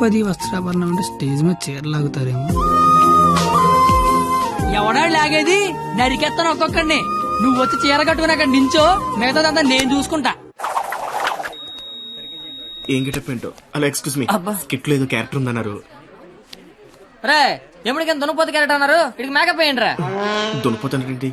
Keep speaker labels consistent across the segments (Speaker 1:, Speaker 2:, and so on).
Speaker 1: ద్రౌపది వస్త్రాభరణం అంటే స్టేజ్ మీద చీరలాగుతారేమో
Speaker 2: ఎవడా లాగేది? నరికెత్తాను ఒక్కొక్కడిని. నువ్వు వచ్చి చీర కట్టుకుని అక్కడ నించో మిగతాదంతా నేను చూసుకుంటా.
Speaker 3: ఏం గెటప్ ఏంటో? అలా ఎక్స్క్యూజ్ మీ స్కిట్లో ఏదో క్యారెక్టర్ ఉందన్నారు.
Speaker 2: రే ఎముడికి దునపోతు క్యారెట్ అన్నారు? ఇక్కడికి మేకప్ వేయండి రా
Speaker 3: దునిపోతానండి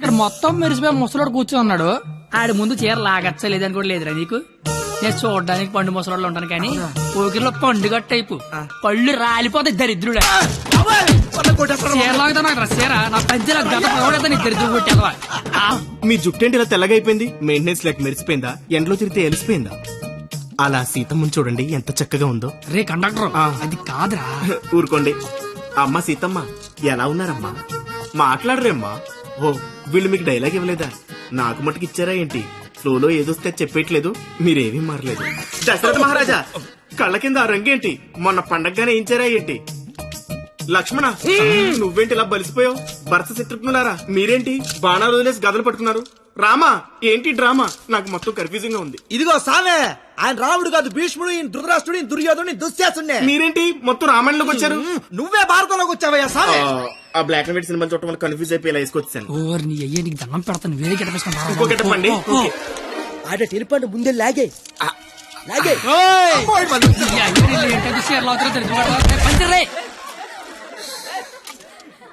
Speaker 2: ఇక్కడ మొత్తం మెరిసిపోయి ముసలోడు కూర్చొని ఉన్నాడు. ఆడి ముందు చీర లాగచ్చ లేదని కూడా లేదురా నీకు? నేను చూడడానికి పండు ముసలోళ్ళు ఉంటాను కానీ పోకిరిలో పండుగ టైపు పళ్ళు రాలిపోతాయి దరిద్రుడే. చీర లాగుతా నాకు చీర. నా పంచి నాకు గత పగడతా నీ దరిద్రుడు కొట్టేదవా
Speaker 3: మీ జుట్టేంటి ఇలా తెల్లగా అయిపోయింది మెయింటెనెన్స్ లేక మెరిసిపోయిందా? ఎండలో తిరిగితే ఎలిసిపోయిందా అలా సీతమ్మని చూడండి ఎంత చక్కగా ఉందో.
Speaker 1: రే కండక్టర్. అది కాదురా.
Speaker 3: ఊరుకోండి. అమ్మ సీతమ్మ ఎలా ఉన్నారమ్మా? మాట్లాడరేమ్మా. ఓ వీళ్ళు మీకు డైలాగ్ ఇవ్వలేదా? నాకు మటుకు ఇచ్చారా ఏంటి? ఫ్లోలో ఏదొస్తే చెప్పేయట్లేదు మీరేమీ మారలేదు. దశరథ మహారాజా కళ్ళ కింద ఆ రంగేంటి మొన్న పండగగానే ఏంచారా ఏంటి? లక్ష్మణ నువ్వేంటి ఇలా బలిసిపోయావు? భరత శత్రుఘ్నులారా మీరేంటి? బాణాలు వదిలేసి గదలు పట్టుకున్నారు. రామా ఏంటి డ్రామా? నాకు మొత్తం కన్ఫ్యూజింగ్గా ఉంది.
Speaker 4: ఇదిగో సామే! ఆయన రాముడు కాదు భీష్ముడు ఈయన ధృతరాష్ట్రుడు ఈయన దుర్యోధుడు దుశ్శాసుడే
Speaker 3: మీరేంటి? మొత్తం రామాయణంలోకి వచ్చారు?
Speaker 4: నువ్వే భారతంలోకి వచ్చావయ్యా
Speaker 3: ఆ,
Speaker 4: సామే
Speaker 3: ఆ బ్లాక్ అండ్ వైట్ సినిమా చూడటం వల్ల కన్ఫ్యూజ్ అయిపోయి ఇలా వేసుకొచ్చాను
Speaker 1: ఓర్ నీ అయ్యే నీకు దండం పెడతాను వేరే
Speaker 3: ఇంకో గెటప్ అండి. ఓకే.
Speaker 5: ఆడ టెలిపండి ముందే లాగే. లాగే.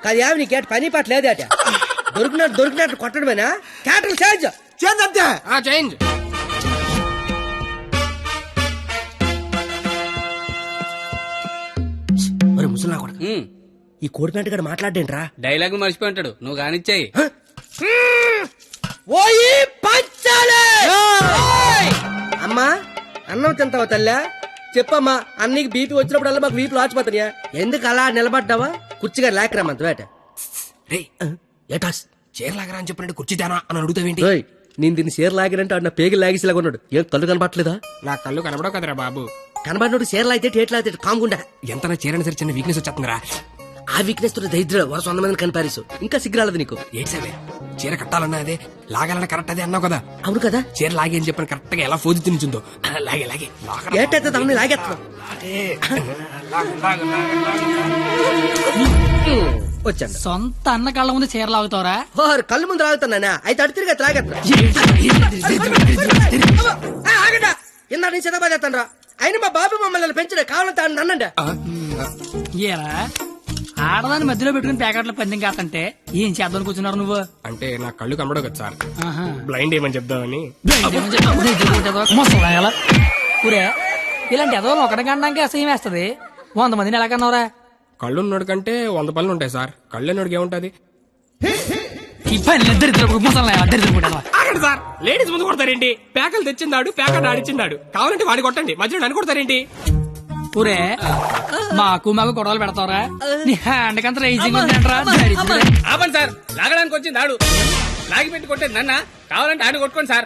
Speaker 5: కాదు ఏమి నీకేట పని పాట లేదే అట దొరికినట్టు దొరికినట్టు కొట్టడమేనా? క్యాటర్ చేంజ్.
Speaker 4: చేంజ్ అంతే.
Speaker 1: చేంజ్.
Speaker 5: ముసలా కొడక ఈ కోడిపెంట గడ మాట్లాడేంట్రా?
Speaker 6: డైలాగ్ మర్చిపోయి ఉంటాడు. నువ్వు కానిచ్చాయి
Speaker 5: ఓయి పంచాలే! అమ్మా అన్నం తింటావా తల్లా? చెప్పమ్మా అన్నీకి బీపీ వచ్చినప్పుడల్లా మాకు వీపులు ఆచిపోతాయా ఎందుకు అలా నిలబడ్డావా? కుర్చీగా లేకరామంత వేట. ఏటాస్
Speaker 1: చీరలాగరా అని చెప్పినట్టు కుర్చీ తేనా అని అడుగుతావేంటి?
Speaker 5: ఓయ్ నేను దీన్ని చీర లాగినంటే ఆడు పేగి లాగేసేలాగా ఉన్నాడు. ఏం కళ్ళు కనపట్లేదా
Speaker 1: నా కళ్ళు కనబడవు కదరా బాబు.
Speaker 5: కనబడినోడు చీర లాగితే టేట్ లాగితే కాముకుండా
Speaker 1: ఎంత నా చీరని సరే చిన్న వీక్నెస్ వచ్చేస్తుందిరా
Speaker 5: ఆ వీక్నెస్తో దరిద్ర వరుస వంద మందిని కనిపారేసు ఇంకా సిగ్గురాలదు నీకు
Speaker 1: ఏంటి సరే చీర కట్టాలన్నా అదే లాగాలన్నా కరెక్ట్ అదే అన్నావు కదా
Speaker 5: అవును కదా
Speaker 1: చీర లాగే అని చెప్పిన కరెక్ట్గా ఎలా ఫోజు తినిచుందో లాగే లాగే.
Speaker 5: ఏటైతే తమని లాగేస్తున్నావు వచ్చాను
Speaker 2: సొంత అన్న కళ్ళ ముందు చీర లాగుతావరా
Speaker 5: ఓర్ కళ్ళు ముందు లాగుతున్నానా అయితే అడు తిరిగి లాగేస్తున్నా ఆగండి ఇందా నుంచి చిన్నబాదేస్తాను రా అయినా మా బాబు మమ్మల్ని పెంచడే కావాలంటే ఆయన నన్నండి
Speaker 2: ఏరా? ఆడదాన్ని మధ్యలో పెట్టుకుని ప్యాకెట్లో పందెం కాదంటే ఏం చేద్దాం కూర్చున్నారు నువ్వు?
Speaker 1: అంటే నా కళ్ళు కనబడవు కదా సార్. బ్లైండ్ ఏమని చెప్దామని.
Speaker 2: ముసలాయల. ఊరే ఇలాంటి ఎదవలు ఒకటి కనడానికి అసహ్యం వేస్తది. వంద మందిని ఎలా కన్నావురా?
Speaker 1: కళ్ళు ఉన్నోడు కంటే వంద పనులు ఉంటాయి సార్. కళ్ళు ఉన్నోడికి ఏముంటది
Speaker 2: ఈ పని ఇద్దరు ముసలాయల ఇద్దరు
Speaker 1: ఆగండి సార్. లేడీస్ ముందు కొడతారేంటి? ప్యాకలు తెచ్చిందాడు ప్యాకెట్ ఆడిచ్చిందాడు. కావాలంటే వాడి కొట్టండి మధ్యలో నన్ను కొడతారేంటి?
Speaker 2: ఊరే మాకు మాకు గొడవలు పెడతావరా. నీ హ్యాండ్ కంత రైజింగ్ ఉందంటరా దరిద్రుడే.
Speaker 6: ఆపండి సార్. లాగడానికి వచ్చింది ఆడు. లాగి పెట్టి కొట్టేది నన్న. కావాలంటే ఆడు కొట్టుకోండి సార్.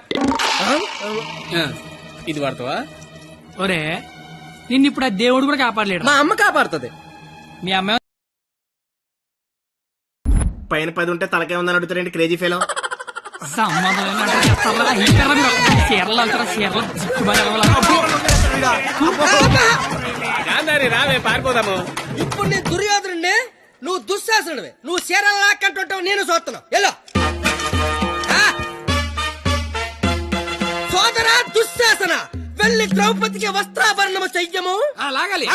Speaker 6: ఇది వాడతావా?
Speaker 2: ఒరే నిన్ను ఇప్పుడు ఆ దేవుడు కూడా కాపాడలేడు.
Speaker 5: మా అమ్మ కాపాడుతుంది.
Speaker 2: మీ అమ్మాయి
Speaker 3: పైన పది ఉంటే తలకే ఉందని అడుగుతారండి క్రేజీ ఫెలో?
Speaker 6: గాంధారి రావే పారిపోదాము
Speaker 5: ఇప్పుడు నీ దుర్యోధనుడిని నువ్వు దుశ్శాసనుడివి నువ్వు చీరలు లాక్కంటుంటావు నేను చూస్తున్నావు ఎల్లో సోదరా దుశ్శాసన వెళ్ళి ద్రౌపదికి వస్త్రాభరణము చెయ్యము
Speaker 1: లాగాలి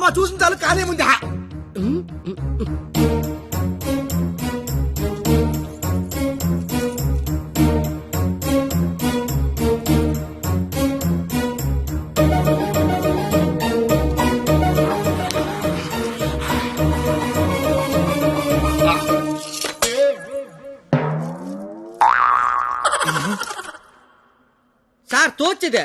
Speaker 4: అమ్మ చూసిన చాలు కానీ ముందు.
Speaker 5: సార్ తోచిదే.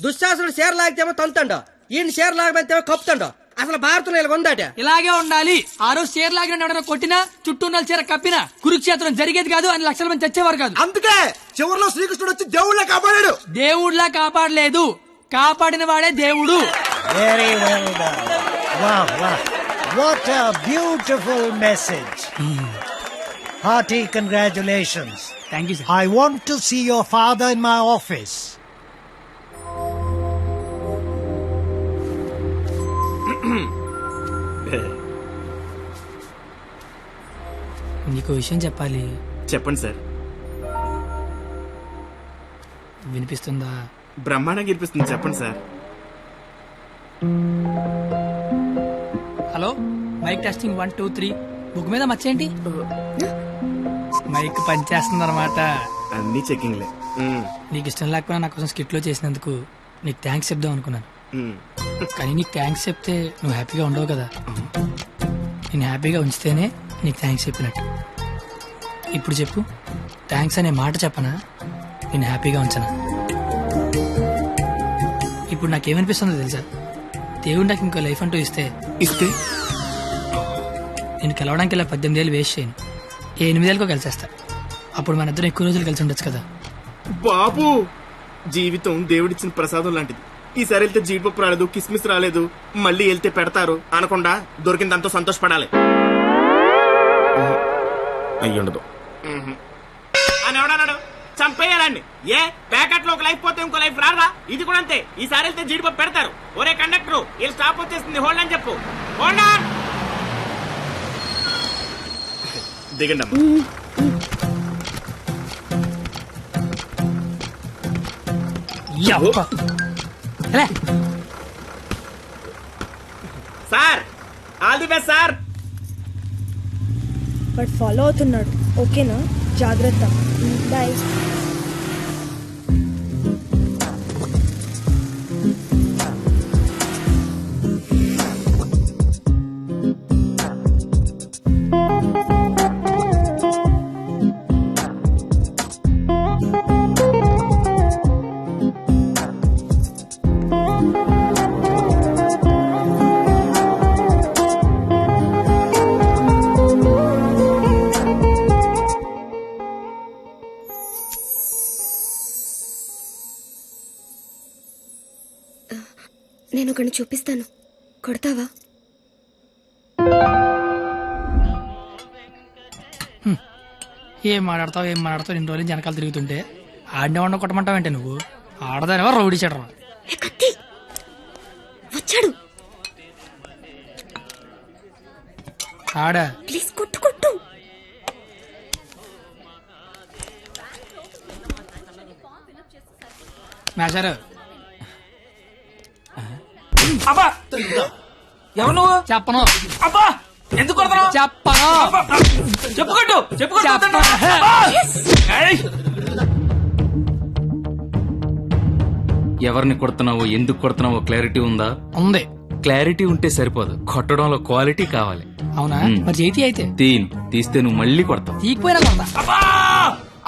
Speaker 5: దుశ్శాసనుడు షేర్ లాగితేమో తంతండో. ఈయన షేర్ లాగమంతేమో కప్పుతండో. అసలు భారతంలో ఇలా ఉందాట
Speaker 2: ఇలాగే ఉండాలి. ఆ రోజు చీర లాగిన కొట్టినా చుట్టూ ఉన్న చీర కప్పినా కురుక్షేత్రం జరిగేది కాదు అని లక్షల మంది చచ్చేవారు కాదు.
Speaker 4: అందుకే చివరిలో శ్రీకృష్ణుడు వచ్చి దేవుళ్ళ కాపాడాడు.
Speaker 2: దేవుడిలా కాపాడలేదు. కాపాడిన వాడే దేవుడు.
Speaker 7: Wow. What a beautiful message. Hearty congratulations.
Speaker 2: Thank you sir
Speaker 7: I want to see your father in my
Speaker 2: నీకు విషయం చెప్పాలి.
Speaker 3: చెప్పండి సార్.
Speaker 2: వినిపిస్తుందా?
Speaker 3: బ్రహ్మాండంగా ఇనిపిస్తుంది చెప్పండి sir.
Speaker 2: Hello? Mike testing one two three. Book మీద మర్చేయండి. మైక్ పనిచేస్తుంది అనమాట
Speaker 3: అన్ని చెకింగ్లే
Speaker 2: నీకు ఇష్టం లేకపోయినా నా కోసం స్కిట్లో చేసినందుకు నీకు థ్యాంక్స్ చెప్దాం అనుకున్నాను. కానీ నీకు థ్యాంక్స్ చెప్తే నువ్వు హ్యాపీగా ఉండవు కదా. నేను హ్యాపీగా ఉంచితేనే నీకు థ్యాంక్స్ చెప్పినట్టు. ఇప్పుడు చెప్పు థ్యాంక్స్ అనే మాట చెప్పనా? నేను హ్యాపీగా ఉంచనా? ఇప్పుడు నాకేమనిపిస్తుందో తెలుసా? దేవుడు నాకు ఇంకో లైఫ్ అంటూ ఇస్తే
Speaker 3: ఇస్తే
Speaker 2: నేను కలవడానికి ఇలా పద్దెనిమిది ఏళ్ళు వేస్ట్ చేయను. ఏ ఎనిమిదేళ్ళకో కలిసేస్తా. అప్పుడు మన ఇద్దరం ఎక్కువ రోజులు కలిసి ఉండొచ్చు కదా.
Speaker 3: బాబు! జీవితం దేవుడిచ్చిన ప్రసాదం లాంటిది. ఈసారి వెళ్తే జీడిపప్పు రాలేదు కిస్మిస్ రాలేదు మళ్ళీ వెళ్తే పెడతారు అనకుండా దొరికిందంతో సంతోషపడాలి. అయ్యుండదు. అని ఎవడన్నాడు చంపేయాలండి. ఏ? ప్యాకెట్లో ఒక లైఫ్ పోతే ఇంకో లైఫ్ రాదా? ఇది కూడా అంతే. ఈసారి వెళ్తే జీడిపప్పు పెడతారు. ఒరే కండక్టర్ వీళ్ళు స్టాప్ వచ్చేస్తుంది హోల్డ్ అని చెప్పు. హోల్డ్ ఆన్ దిగండి అమ్మా. Sir all the best sir.
Speaker 8: But follow అవుతున్నాడు. ఓకేనా? జాగ్రత్త. బాయ్.
Speaker 9: చూపిస్తాను. కొడతావా?
Speaker 2: ఏం మాట్లాడతావు ఏం మాట్లాడతావు? ఇన్ని రోజులు వెనకాల తిరుగుతుంటే ఆడినే వండ కొట్టమంటావంటే నువ్వు? ఆడదానివా రౌడీ చెడరా
Speaker 9: వచ్చాడు.
Speaker 2: ఆడ?
Speaker 9: ప్లీజ్ కొట్టు కొట్టు.
Speaker 2: మేషారు
Speaker 6: అబ్బా! ఎవరు నువ్వు?
Speaker 2: చెప్పను.
Speaker 6: అబ్బా! ఎందుకు
Speaker 2: చెప్పను.
Speaker 6: చెప్పుకోట్టు చెప్పుకోట్టు
Speaker 2: చెప్పను.
Speaker 10: ఎవరిని కొడుతున్నావో ఎందుకు కొడుతున్నావో క్లారిటీ ఉందా?
Speaker 2: ఉంది.
Speaker 10: క్లారిటీ ఉంటే సరిపోదు. కొట్టడంలో క్వాలిటీ కావాలి.
Speaker 2: అవునా. మరి చేతి అయితే.
Speaker 10: తీను. తీస్తే నువ్వు మళ్ళీ కొడతావు.
Speaker 2: తీకపోయినా కొడతా.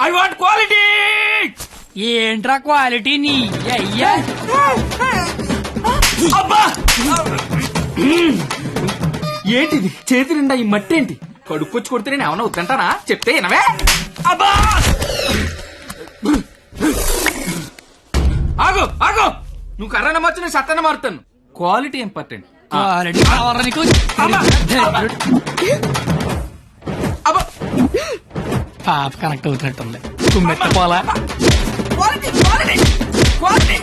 Speaker 6: ఐ వాంట్ క్వాలిటీ
Speaker 2: ఏంట్రా క్వాలిటీ నీ? అయ్యా.
Speaker 6: అబ్బా!
Speaker 10: ఏంటిది? చేతి నిండా ఈ మట్టి ఏంటి కడుపు వచ్చి కొడితే నేను ఏమన్నా వద్దంటానా చెప్తే వినవే?
Speaker 6: అబ్బా!
Speaker 10: ఆగు ఆగు! నువ్వు కర్రన మార్చు నేను సత్తన మారుతాను. క్వాలిటీ ఇంపార్టెంట్
Speaker 2: క్వాలిటీ కావాలా నీకు.
Speaker 10: అబ్బా!
Speaker 2: పాప కనెక్ట్ అవుతున్నట్టుంది. కుమ్మెత్త పోలా
Speaker 6: క్వాలిటీ క్వాలిటీ క్వాలిటీ